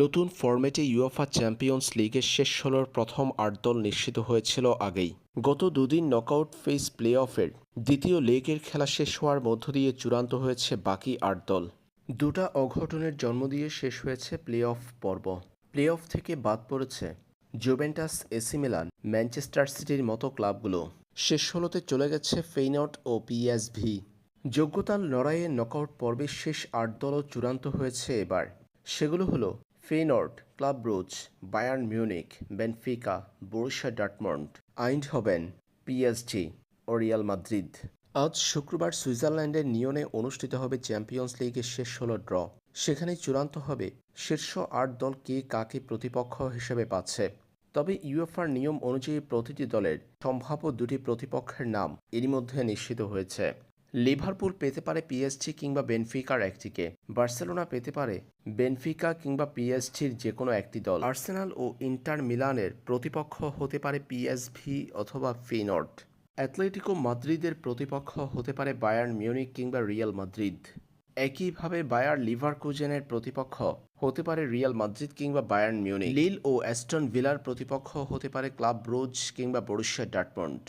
নতুন ফরম্যাটে UEFA champions লিগের শেষ ষোলোর প্রথম আট দল নিশ্চিত হয়েছিল আগেই। গত দুদিন নকআউট ফেজ প্লে অফের দ্বিতীয় লেগের খেলা শেষ হওয়ার মধ্য দিয়ে চূড়ান্ত হয়েছে বাকি আট দল। দুটা অঘটনের জন্ম দিয়ে শেষ হয়েছে প্লে অফ পর্ব। প্লে অফ থেকে বাদ পড়েছে জুভেন্টাস এসি মিলান, ম্যানচেস্টার সিটির মতো ক্লাবগুলো। শেষ ষোলোতে চলে গেছে ফেইনট ও পিএসভি যোগ্যতার লড়াইয়ে নকআউট পর্বের শেষ আট দলও চূড়ান্ত হয়েছে এবার। সেগুলো হলো Feyenoord Club Bruges Bayern Munich Benfica, Borussia Dortmund আইন্ড হবেন পিএসজি ও রিয়াল মাদ্রিদ। আজ শুক্রবার সুইজারল্যান্ডের নিয়নে অনুষ্ঠিত হবে চ্যাম্পিয়ন্স লিগের শেষ ষোলো ড্র। সেখানে চূড়ান্ত হবে শীর্ষ আট দল কে কাকে প্রতিপক্ষ হিসেবে পাচ্ছে। তবে ইউএফআর নিয়ম অনুযায়ী প্রতিটি দলের সম্ভাব্য দুটি প্রতিপক্ষের নাম এরই মধ্যে নিশ্চিত হয়েছে। লিভারপুল পেতে পারে পিএসজি কিংবা বেনফিকার একটিকে। বার্সেলোনা পেতে পারে বেনফিকা কিংবা পিএসজির যে কোনো একটি দল। আর্সেনাল ও ইন্টার মিলানের প্রতিপক্ষ হতে পারে পিএসভি অথবা ফেনর্ড। অ্যাথলেটিকো মাদ্রিদের প্রতিপক্ষ হতে পারে বায়ার্ন মিউনিক কিংবা রিয়াল মাদ্রিদ। একইভাবে বায়ার লিভারকুজেনের প্রতিপক্ষ হতে পারে রিয়াল মাদ্রিদ কিংবা বায়ার্ন মিউনিক লিল ও অ্যাস্টন ভিলার প্রতিপক্ষ হতে পারে ক্লাব ব্রোজ কিংবা বরুশিয়া ডাটমন্ড